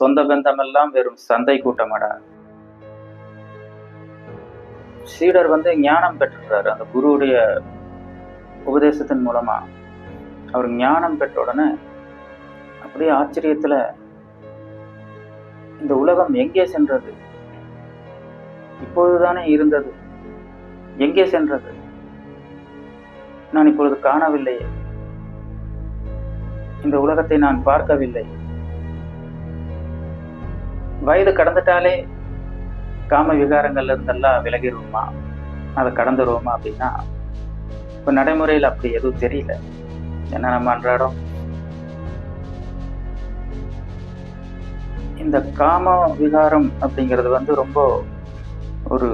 சொந்த பந்தமெல்லாம் வெறும் சந்தை கூட்டமடா. சீடர் வந்து ஞானம் பெற்றுறாரு அந்த குருவுடைய உபதேசத்தின் மூலமா. அவர் ஞானம் பெற்ற உடனே அப்படியே ஆச்சரியத்துல இந்த உலகம் எங்கே சென்றது? இப்பொழுதுதானே இருந்தது. எங்கே சென்றது? நான் இப்பொழுது காணவில்லையே. இந்த உலகத்தை நான் பார்க்கவில்லை. வயது கடந்துட்டாலே காம விகாரங்கள்ல இருந்தெல்லாம் விலகிடுவோமா? அதை கடந்துருவோமா அப்படின்னா இப்போ நடைமுறையில் அப்படி எதுவும் தெரியல. என்ன நம்ம அன்றாடம் இந்த காம விகாரம் அப்படிங்கிறது வந்து ரொம்ப ஒரு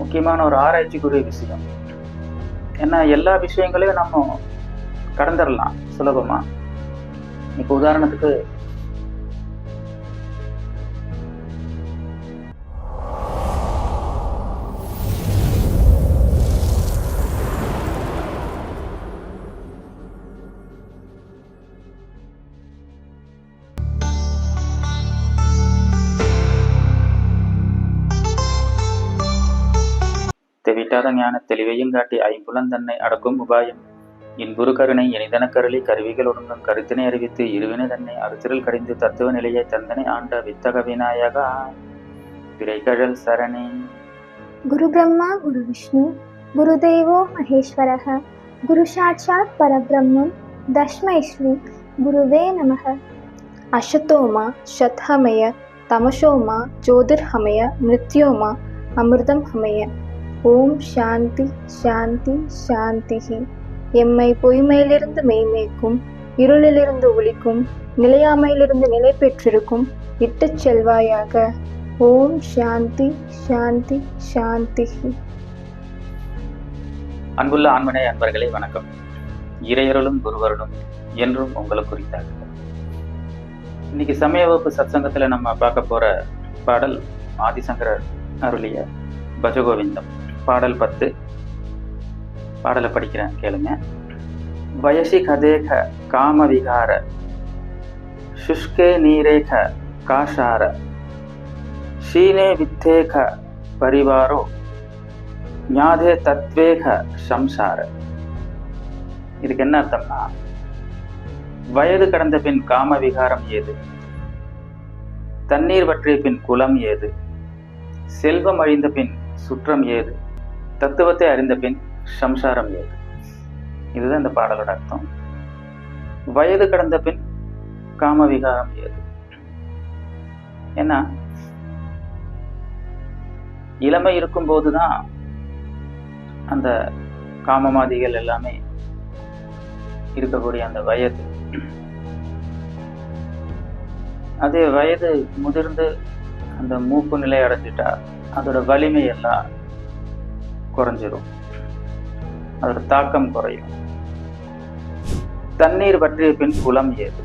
முக்கியமான ஒரு ஆராய்ச்சிக்குரிய விஷயம். ஏன்னா எல்லா விஷயங்களையும் நம்ம கடந்துடலாம் சுலபமாக இப்போ உதாரணத்துக்கு எட்டாத ஞான தெளிவையும் காட்டி ஐம்புலன் தன்னை அடக்கும் உபாயம். இன்புரு கருணை இனிதன கருளி கருவிகள் ஒடுங்கும் கருத்தினை அறிவித்து இருவினை தன்னை அறுத்திரல் கடிந்து தத்துவ நிலையை தந்தனை ஆண்ட வித்தக விநாயகா திரைகழல் சரணே. குரு பிரம்மா குரு விஷ்ணு குரு தேவோ மகேஸ்வரக. குரு சாட்சாத் பரபிரம்மம் தஸ்மை குருவே நமக. அஷத்தோமா ஷத்ஹமய தமசோமா ஜோதிர்ஹமய மிருத்யோமா அமிர்தம் ஹமய ஓம் சாந்தி சாந்தி சாந்திஹி எம்மை பொய்மையிலிருந்து மெய்மேக்கும் இருளிலிருந்து ஒளிக்கும் நிலையாமையிலிருந்து நிலை பெற்றிருக்கும் இட்டுச் செல்வாயாக. ஓம் சாந்தி சாந்தி சாந்திஹி அன்புள்ள ஆண்மனை அன்பர்களே வணக்கம். இறையருளும் குருவருளும் என்றும் உங்களுக்கு குறித்தாக இன்னைக்கு சமய வகுப்பு சத்சங்கத்துல நம்ம பார்க்க போற பாடல் ஆதிசங்கரர் அருளிய பஜகோவிந்தம். பாடல் பத்து. பாடலை படிக்கிறேன் கேளுங்க. வயசி கதேக காம விகார சுஷ்கே நீரேக காஷார ஷீனே வித்தேக பரிவாரோ ஞாதே தத்வேக சம்சார. இதுக்கு என்ன அர்த்தம்னா வயது கடந்த பின் காம விகாரம் ஏது? தண்ணீர் வற்றிய பின் குலம் ஏது? செல்வம் அழிந்த பின் சுற்றம் ஏது? தத்துவத்தை அறிந்த பின் சம்சாரம் ஏது? இதுதான் இந்த பாடலோட அர்த்தம். வயது கடந்த பின் காம விகாரம் ஏது? ஏன்னா இளமை இருக்கும்போது தான் அந்த காமமாதிகள் எல்லாமே இருக்கக்கூடிய அந்த வயது. அதே வயது முதிர்ந்து அந்த மூப்பு நிலை அடைஞ்சிட்டா அதோட வலிமை எல்லாம் குறைஞ்சிரும். அதோட தாக்கம் குறையும். தண்ணீர் பற்றிய பின் குளம் ஏது?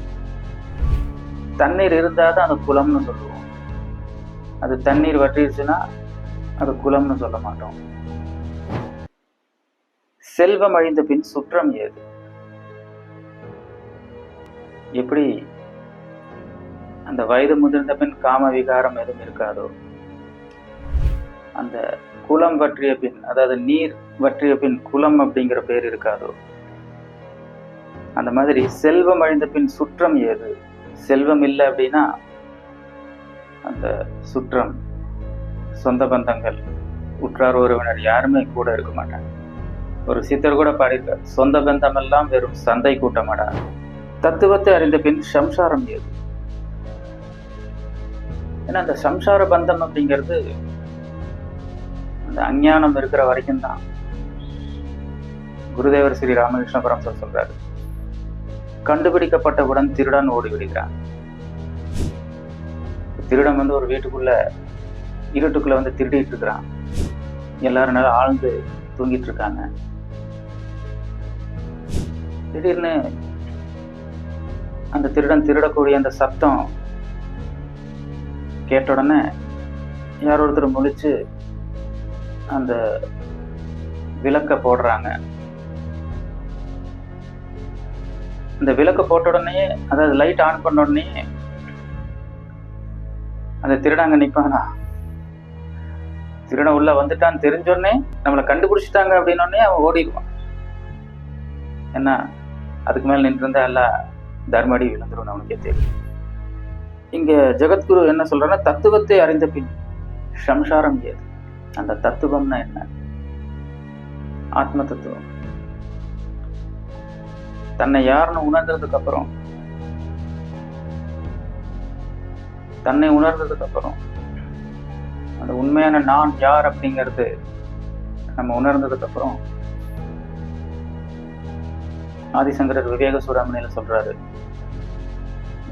தண்ணீர் இருந்தால் தான் அது சொல்லுவோம். அது தண்ணீர் வற்றிருச்சுன்னா அது குலம்னு சொல்ல மாட்டோம். செல்வம் அழிந்த பின் சுற்றம் ஏது? எப்படி அந்த வயது முதிர்ந்த பின் காம விகாரம் எதுவும் இருக்காதோ அந்த குலம் வற்றிய பின் அதாவது நீர் வற்றிய பின் குலம் அப்படிங்கிற பேர் இருக்காதோ? அந்த மாதிரி செல்வம் அழிந்த பின் சுற்றம் ஏது? செல்வம் இல்லை அப்படின்னா அந்த சுற்றம் சொந்த பந்தங்கள் உற்றார் உறவினர் யாருமே கூட இருக்க மாட்டாங்க. ஒரு சித்தர் கூட பாடியிருக்கார் சொந்த பந்தமெல்லாம் வெறும் சந்தை கூட்டமாடா. தத்துவத்தை அறிந்த பின் சம்சாரம் ஏது? ஏன்னா அந்த சம்சார பந்தம் அப்படிங்கிறது அந்த அஞ்ஞானம் இருக்கிற வரைக்கும் தான் குருதேவர் ஸ்ரீ ராமகிருஷ்ண பரமசர் சொல்றாரு. கண்டுபிடிக்கப்பட்டவுடன் திருடன் ஓடி விடுகிறான். திருடன் வந்து ஒரு வீட்டுக்குள்ள இருட்டுக்குள்ள வந்து திருடிட்டு இருக்கிறான். எல்லாரும் நல்லா ஆழ்ந்து தூங்கிட்டு இருக்காங்க. திடீர்னு அந்த திருடன் திருடக்கூடிய அந்த சத்தம் கேட்ட உடனே யார் ஒருத்தர் முழிச்சு அந்த விளக்கை போடுறாங்க. இந்த விளக்கு போட்ட உடனே அதாவது லைட் ஆன் பண்ண உடனே அந்த திருடாங்க நிற்பானா திருடன் உள்ள வந்துட்டான்னு தெரிஞ்சோடனே நம்மளை கண்டுபிடிச்சிட்டாங்க அப்படின்னோடனே அவன் ஓடிடுவான். என்ன அதுக்கு மேல நின்றுருந்தா எல்லாம் தர்மடி விழுந்துரும் அவனுக்கே தெரியும். இங்க ஜெகத்குரு என்ன சொல்றன்னா தத்துவத்தை அறிந்த பின் சம்சாரம் ஏது? அந்த தத்துவம்னா என்ன? ஆத்ம தத்துவம் தன்னை யாருன்னு உணர்ந்ததுக்கு அப்புறம் தன்னை உணர்ந்ததுக்கு அப்புறம் அந்த உண்மையான நான் யார் அப்படிங்கிறது நம்ம உணர்ந்ததுக்கு அப்புறம் ஆதிசங்கரர் விவேக சூடாமணியில சொல்றாரு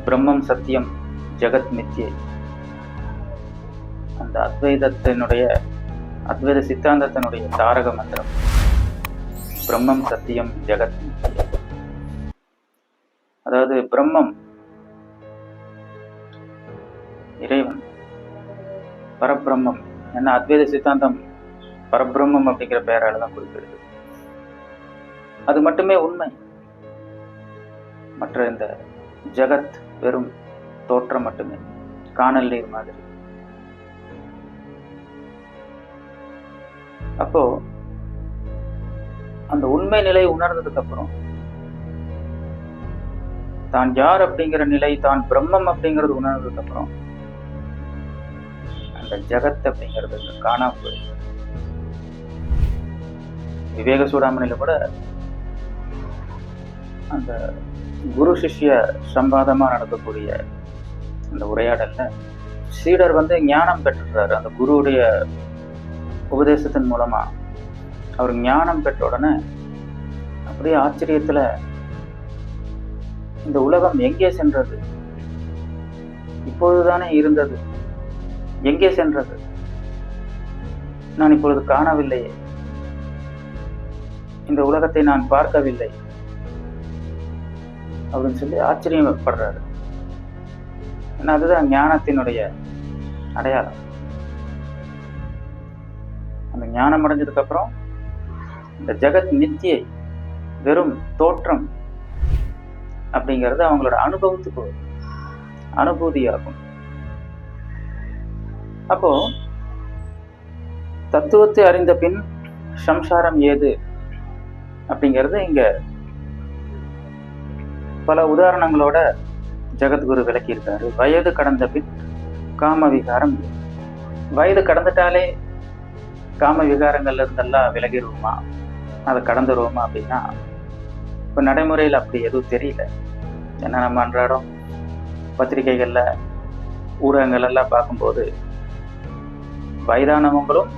பிரம்மம் சத்தியம் ஜெகத் மித்யை அந்த அத்வைதத்தினுடைய அத்வைத சித்தாந்தத்தினுடைய தாரக மந்திரம். பிரம்மம் சத்தியம் ஜெகத். அதாவது பிரம்மம் இறைவன் பரபிரம்மம். என்ன அத்வைத சித்தாந்தம் பரபிரம்மம் அப்படிங்கிற பெயரால் தான் குறிப்பிடுது. அது மட்டுமே உண்மை. மற்ற இந்த ஜெகத் வெறும் தோற்றம் மட்டுமே. காணல் நீர் மாதிரி. அப்போ அந்த உண்மை நிலை உணர்ந்ததுக்கு அப்புறம் தான் யார் அப்படிங்கிற நிலை தான் பிரம்மம் அப்படிங்கிறது உணர்ந்ததுக்கு அப்புறம் அந்த ஜெகத் அப்படிங்கிறது காணாம போயிடுது விவேக சூடாமணியில கூட அந்த குரு சிஷ்ய சம்பாதமா நடக்கக்கூடிய அந்த உரையாடல்ல சீடர் வந்து ஞானம் பெற்றுறாரு அந்த குருவுடைய உபதேசத்தின் மூலமா அவர் ஞானம் பெற்ற உடனே அப்படியே ஆச்சரியத்துல இந்த உலகம் எங்கே சென்றது? இப்பொழுதுதானே இருந்தது. எங்கே சென்றது? நான் இப்பொழுது காணவில்லையே இந்த உலகத்தை நான் பார்க்கவில்லை. அப்படின்னு சொல்லி ஆச்சரியப்படுறாரு. ஏன்னா அதுதான் ஞானத்தினுடைய அடையாளம். அந்த ஞானம் அடைஞ்சதுக்கு அப்புறம் இந்த ஜெகத் மித்தியை வெறும் தோற்றம் அப்படிங்கிறது அவங்களோட அனுபவத்துக்கு அனுபூதியாகும். அப்போ தத்துவத்தை அறிந்த பின் சம்சாரம் ஏது அப்படிங்கிறது இங்க பல உதாரணங்களோட ஜெகத்குரு விளக்கியிருக்காரு. வயது கடந்த பின் காம விகாரம். வயது கடந்துட்டாலே காம விகாரங்கள்ல இருந்தெல்லாம் விலகிடுவோமா அதை கடந்துருவோமா அப்படின்னா இப்போ நடைமுறையில் அப்படி எதுவும் தெரியல. ஏன்னா நம்ம அன்றாடம் பத்திரிகைகளில் ஊடகங்கள் எல்லாம் பார்க்கும்போது வயதானவங்களும்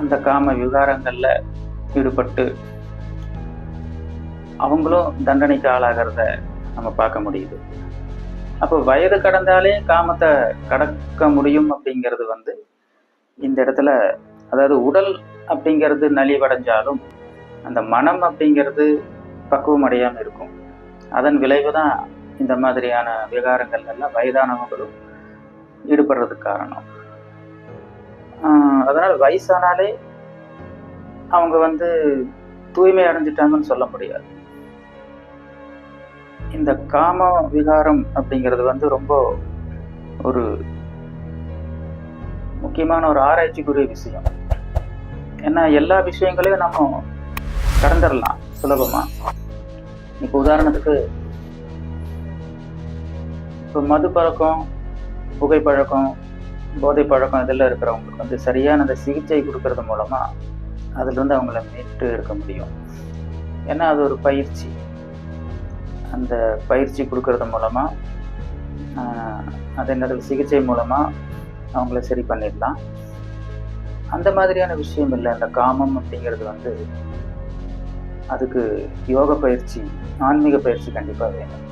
அந்த காம விகாரங்களில் ஈடுபட்டு அவங்களும் தண்டனைக்கு ஆளாகிறத நம்ம பார்க்க முடியுது. அப்போ வயது கடந்தாலே காமத்தை கடக்க முடியும் அப்படிங்கிறது வந்து இந்த இடத்துல அதாவது உடல் அப்படிங்கிறது நலிவடைஞ்சாலும் அந்த மனம் அப்படிங்கிறது பக்குவம் அடையாமல் இருக்கும். அதன் விளைவு தான் இந்த மாதிரியான விகாரங்கள் எல்லாம் வயதானவங்களும் ஈடுபடுறதுக்கு காரணம். அதனால் வயசானாலே அவங்க வந்து தூய்மை அடைஞ்சிட்டாங்கன்னு சொல்ல முடியாது. இந்த காம விகாரம் அப்படிங்கிறது வந்து ரொம்ப ஒரு முக்கியமான ஒரு ஆராய்ச்சிக்குரிய விஷயம். ஏன்னா எல்லா விஷயங்களையும் நம்ம கடந்துடலாம் சுலபமா. இப்போ உதாரணத்துக்கு இப்போ மது பழக்கம் புகைப்பழக்கம் போதை பழக்கம் இதெல்லாம் இருக்கிறவங்களுக்கு வந்து சரியான அந்த சிகிச்சை கொடுக்கறது மூலமா அதுலேருந்து அவங்கள மீட்டு எடுக்க முடியும். ஏன்னா அது ஒரு பயிற்சி. அந்த பயிற்சி கொடுக்கறது மூலமா அது என்னது சிகிச்சை மூலமா அவங்கள சரி பண்ணிடலாம். அந்த மாதிரியான விஷயம் இல்லை. அந்த காமம் அப்படிங்கிறது வந்து அதுக்கு யோக பயிற்சி ஆன்மீக பயிற்சி கண்டிப்பாக வேணும்.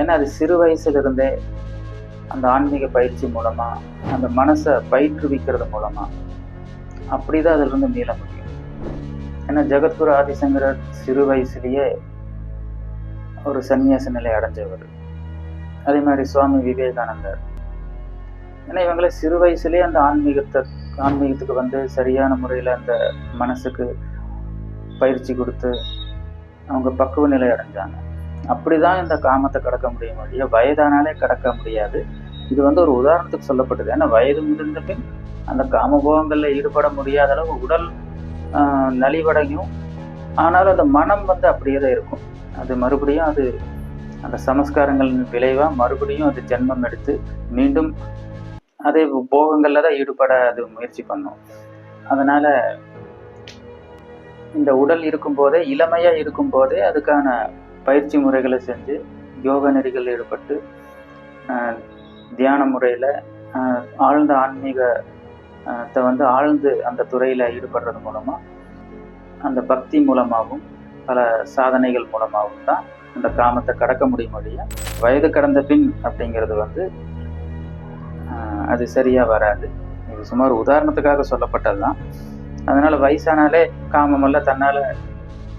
ஏன்னா அது சிறு வயசுலேருந்தே அந்த ஆன்மீக பயிற்சி மூலமாக அந்த மனசை பயிற்றுவிக்கிறது மூலமாக அப்படி தான் அதிலிருந்து மீள முடியும். ஏன்னா ஜெகத்குரு ஆதிசங்கரர் சிறு வயசுலேயே ஒரு சன்னியாச நிலை அடைஞ்சவர். அதே மாதிரி சுவாமி விவேகானந்தர். ஏன்னா இவங்களே சிறு வயசுலேயே அந்த ஆன்மீகத்தை ஆன்மீகத்துக்கு வந்து சரியான முறையில் அந்த மனசுக்கு பயிற்சி கொடுத்து அவங்க பக்குவ நிலை அடைஞ்சாங்க. அப்படி தான் இந்த காமத்தை கடக்க முடியும் ஒழிய வயதானாலே கடக்க முடியாது. இது வந்து ஒரு உதாரணத்துக்கு சொல்லப்பட்டது. ஏன்னா வயது முதிர்ந்த பின் அந்த காமபோகங்களில் ஈடுபட முடியாத அளவு உடல் நலிவடையும். ஆனாலும் அந்த மனம் வந்து அப்படியே தான் இருக்கும். அது மறுபடியும் அது அந்த சமஸ்காரங்களின் விளைவாக மறுபடியும் அது ஜென்மம் எடுத்து மீண்டும் அதே போகங்களில் தான் ஈடுபட அது முயற்சி பண்ணும். அதனால் இந்த உடல் இருக்கும்போதே இளமையாக இருக்கும்போதே அதுக்கான பயிற்சி முறைகளை செஞ்சு யோக நெறிகள் ஈடுபட்டு தியான முறையில் ஆழ்ந்த ஆன்மீக வந்து ஆழ்ந்து அந்த துறையில் ஈடுபடுறது மூலமாக அந்த பக்தி மூலமாகவும் பல சாதனைகள் மூலமாகவும் தான் அந்த காமத்தை கடக்க முடியும் ஒழிய வயது கடந்த பின் அப்படிங்கிறது வந்து அது சரியாக வராது. இது சுமார் உதாரணத்துக்காக சொல்லப்பட்டது தான் அதனால் வயசானாலே காமமெல்லாம் தன்னால்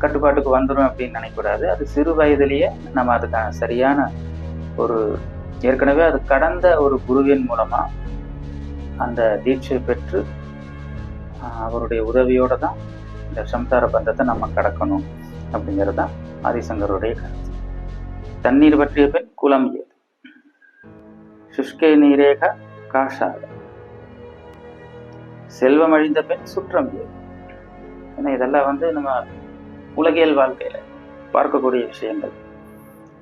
கட்டுப்பாட்டுக்கு வந்துடும் அப்படின்னு நினைக்கக்கூடாது. அது சிறு வயதிலேயே நம்ம அதுக்கான சரியான ஒரு ஏற்கனவே அது கடந்த ஒரு குருவின் மூலமாக அந்த தீட்சை பெற்று அவருடைய உதவியோடு தான் இந்த சம்சார பந்தத்தை நம்ம கடக்கணும் அப்படிங்கிறது தான் ஆதிசங்கருடைய கருத்து. தண்ணீர் பற்றிய பெண் குளம் ஏது? சுஷ்கே நீரேக பிரகாஷாக செல்வம் அழிந்த பின் சுற்றம் ஏன்னா இதெல்லாம் வந்து நம்ம உலகியல் வாழ்க்கையில் பார்க்கக்கூடிய விஷயங்கள்.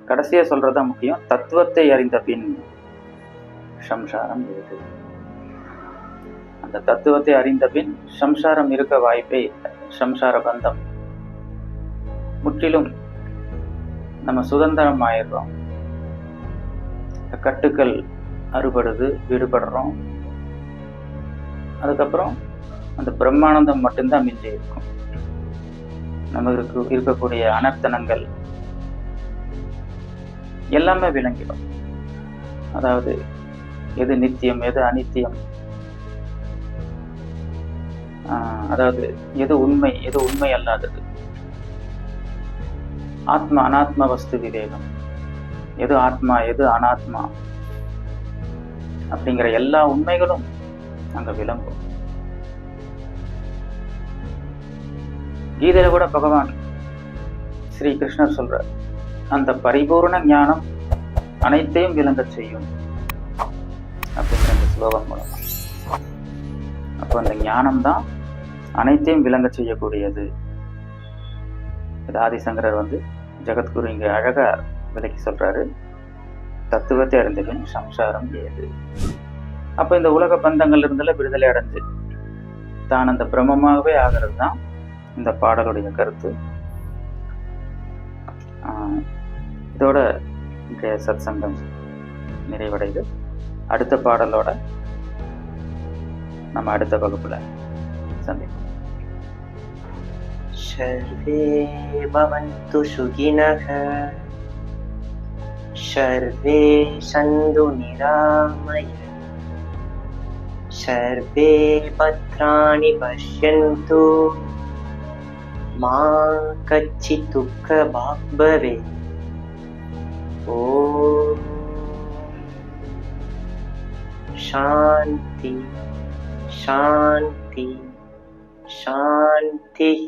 கடைசியா சொல்றதுதான் முக்கியம். தத்துவத்தை அறிந்த பின் சம்சாரம் இருக்கு. அந்த தத்துவத்தை அறிந்த பின் சம்சாரம் இருக்க வாய்ப்பே இல்லை. சம்சார பந்தம். முற்றிலும் நம்ம சுதந்திரம் ஆயிடுறோம் கட்டுக்கள் அறுபடுது விடுபடுறோம். அதுக்கப்புறம் அந்த பிரம்மானந்தம் மட்டும்தான் மிஞ்சி இருக்கும். நமக்கு இருக்கக்கூடிய அனர்த்தனங்கள் எல்லாமே விளங்கிடும். அதாவது எது நித்தியம் எது அனித்தியம்? ஆஹ் அதாவது எது உண்மை எது உண்மை அல்லாதது? ஆத்மா அனாத்மா வஸ்து விவேகம். எது ஆத்மா எது அனாத்மா? அப்படிங்கிற எல்லா உண்மைகளும் அங்க விளங்கும். கீதையில கூட பகவான் ஸ்ரீ கிருஷ்ணர் சொல்றார் அந்த பரிபூர்ண ஞானம் அனைத்தையும் விளங்க செய்யும் அப்படிங்கிற அந்த ஸ்லோகம் மூலம். அப்போ அந்த ஞானம் தான் அனைத்தையும் விளங்க செய்யக்கூடியது. இது ஆதிசங்கரர் வந்து ஜெகத்குரு இங்க அழகா விலக்கி சொல்றாரு. தத்துவத்தை அறிந்தபின் சம்சாரம் ஏது அப்ப இந்த உலக பந்தங்கள் இருந்தல விடுதலை அடைஞ்சு தான் அந்த பிரம்மமாகவே ஆகிறது தான் இந்த பாடலுடைய கருத்து ஆஹ் இதோட இன்றைய சத் சங்கம் நிறைவடைது அடுத்த பாடலோட நம்ம அடுத்த வகுப்புல சந்திப்போம் सर्वे भवन्तु सुखिनः सर्वे सन्तु निरामय। सर्वे भद्राणि पश्यन्तु। मा कच्चित् दुःखभाग् भवेत् ॐ शान्ति शान्ति शान्तिः